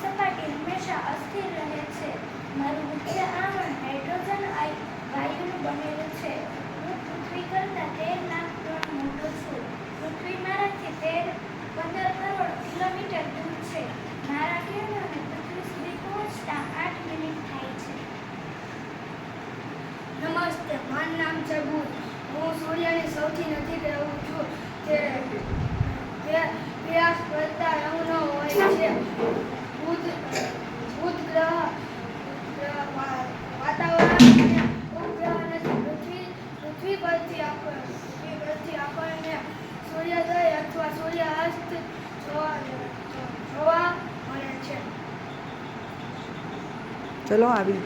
સપાટી હંમેશા અસ્થિર રહે છે. મારું મુખ્ય આવરણ હાઇડ્રોજન વાયુનું બનેલું છે. હું પૃથ્વી કરતાં તેર લાખ ગણ મોટો છું. પૃથ્વી મારાથી તેર, પંદર કરોડ કિલોમીટર દૂર છે. મારા કિરણોને પૃથ્વી સુધી પહોંચતા આઠ મિનિટ થાય છે. નમસ્તે, મારું નામ છે હું સૂર્યની સૌથી નજીક રહું છું. તે વ્યાસ કરતા રંગનો હોય છે. બુધ બુધ ગ્રહ વાતાવરણ અને ઉપગ્રહ અને પૃથ્વી પૃથ્વી પરથી આપણે પૃથ્વી પરથી આપણને સૂર્યોદય અથવા સૂર્યાસ્ત જોવા જોવા મળે છે. ચલો આવી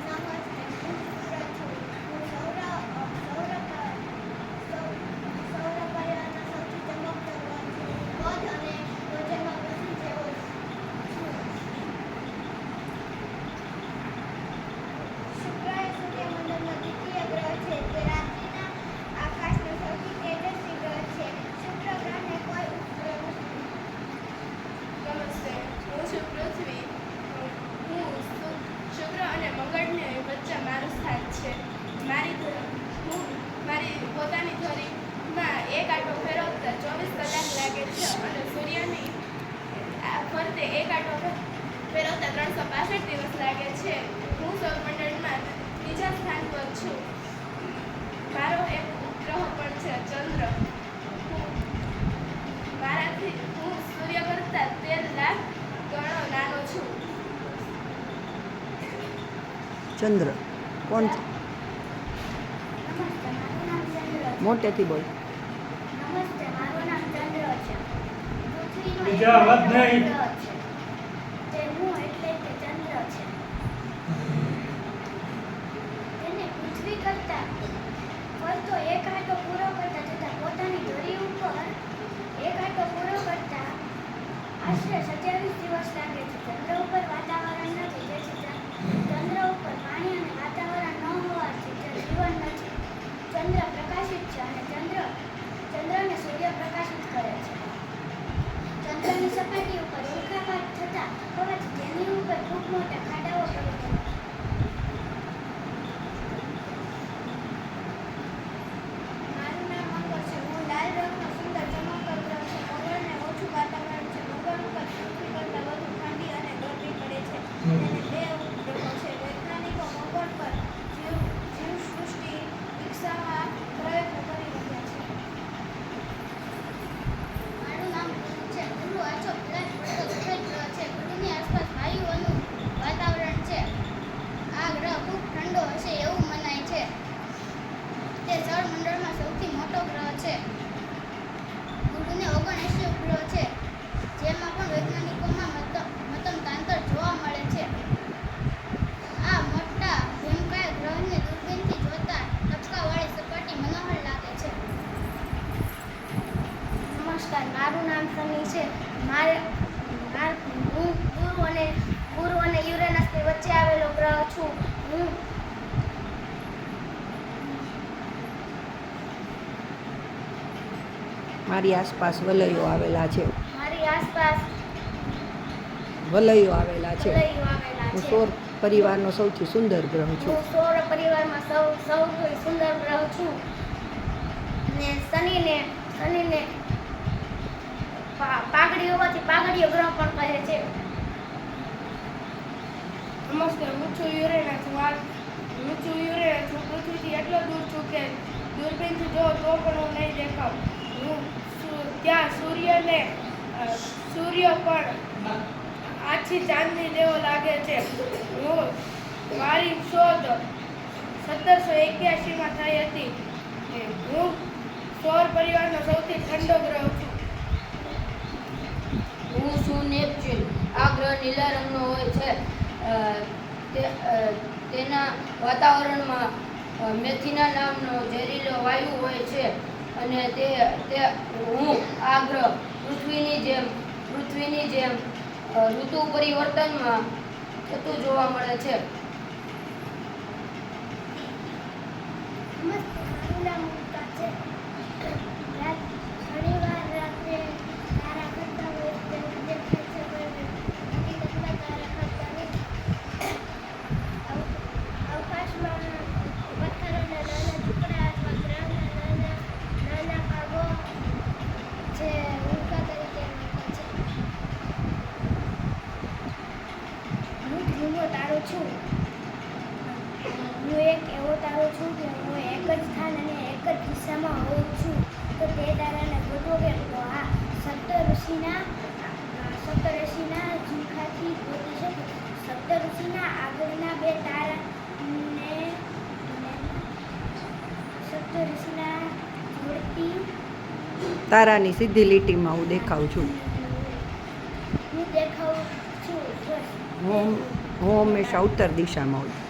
નમસ્તે હું સુરત છું હું સૌર સૌર સૌર પરિવારના સૌથી ચમકદાર ગ્રહ છું બુધ અને રોજરમાં પૃથ્વી જેવો શુક્ર એ સૂર્યમંડળનો દ્વિતીય ગ્રહ છે તે રાત્રિના આકાશનો સૌથી તેજસ્વી ગ્રહ છે શુક્ર ગ્રહને કોઈ ઉપગ્રહ નથી નમસ્તે હું છું પૃથ્વી હું શુ- શુક્ર અને મંગળની વચ્ચે મારું સ્થાન છે મારી ધ- હું મારી પોતાની ધરીમાં એક આંટો ફેરવતા ચોવીસ કલાક લાગે છે અને સૂર્યની આ ફરતે એક આંટો ફે- ફેરવતા ત્રણસો પાસઠ દિવસ લાગે છે. હું સૌરમંડળમાં ત્રીજા સ્થાન પર છું. મારો એક ઉપગ્રહ પણ છે ચંદ્ર. હું મારાથી હું સૂર્ય કરતાં તેર લાખ ગણો નાનો છું. ચંદ્ર. કોણ મોટેથી બોલ. નમસ્તે મારું નામ ચંદ્ર છે. બીજા અવાજ નહીં. ગ્રહ છે તે હું એટલે કે ચંદ્ર છે તેને પૃથ્વી કરતા ફરતો એક આંટો પૂરો કરતા તથા પોતાની ધરી ઉપર એક આટો પૂરો કરતા આશરે સત્યાવીસ દિવસ લાગે છે. ચંદ્ર ઉપર વાતાવરણ નથી. તેથી ચંદ્ર ઉપર પાણી અને વાતાવરણ ન હોવાથી જીવન નથી ચંદ્ર પ્રકાશિત છે અને ચંદ્ર ચંદ્રને સૂર્ય પ્રકાશિત કરે છે ચંદ્રની સપાટી ઉપર ઉલ્કાપાત થતા હોવાથી તેની ઉપર ખૂબ મોટા ખાડાઓ પડે છે મારું નામ મંગળ છે હું લાલ રંગનો સુંદર ચમકદાર ગ્રહ છે મંગળને ઓછું વાતાવરણ છે મંગળ ઉપર પૃથ્વી કરતાં વધુ ઠંડી અને ગરમી પડે છે તેને બે ઉપગ્રહો છે વૈજ્ઞાનિકો મંગળ પર જીવ જીવસૃષ્ટિ વિકસાવવા પ્રયત્નો કરી રહ્યા છે મારું નામ ગુરુ છે ગુરુ આછો બ્લેક પડતો સફેદ ગ્રહ છે ગુરુની આસપાસ વાયુઓનું વાતાવરણ છે આ ગ્રહ ખૂબ ઠંડો હશે એવું મનાય છે તે સૌરમંડળમાં સૌથી મોટો ગ્રહ છે ગુરુને ઓગણએંશી ઉપગ્રહ છે જેમાં પણ વૈજ્ઞાનિકોમાં મત મતમતાંતર જોવા મળે છે આ મોટા ભીમકાય ગ્રહને દૂરબીનથી જોતા ટપકાવાળી સપાટી મનોહર લાગે છે નમસ્કાર મારું નામ સની છે. મારે હું ગુરુ અને ગુરુ અને યુરેનસની વચ્ચે આવેલો ગ્રહ છું. હું મારી આસપાસ વલયો આવેલા છે. મારી આસપાસ વલયો આવેલા છે. હું સૌર પરિવારનો સૌથી સુંદર ગ્રહ છું. હું સૌર પરિવારમાં સૌ સૌથી સુંદર ગ્રહ છું. ને શનિને શનિને પાઘડી હોવાથી પાઘડીયો ગ્રહ પણ કહે છે. નમસ્તે હું છું યુરેના છું. આ, હું છું યુરેના છું. પૃથ્વીથી એટલો દૂર છું કે દૂરબીનથી જો તો પણ હું નહીં દેખાવ. હું ત્યાં સૂર્યને સૂર્ય પણ આછી ચાંદની જેવો લાગે છે. હું મારી શોધ સત્તરસો એક્યાસીમાં થઈ હતી. હું સૌર પરિવારનો સૌથી ઠંડો ગ્રહ છું. હું છું નેપચ્યુન. આ ગ્રહ નીલા રંગનો હોય છે. તેના વાતાવરણમાં મેથીના નામનો ઝેરીલો વાયુ હોય છે. અને તે તે, હું, આ ગ્રહ પૃથ્વીની જેમ પૃથ્વીની જેમ ઋતુ પરિવર્તનમાં થતું જોવા મળે છે. મારું છે. પૃથ્વીના આગળના બે તારાને સપ્તઋષિના જોડતી તારાની સીધી લીટીમાં હું દેખાઉં છું. હું દેખાવ છું હું હું હંમેશા ઉત્તર દિશામાં હોઉં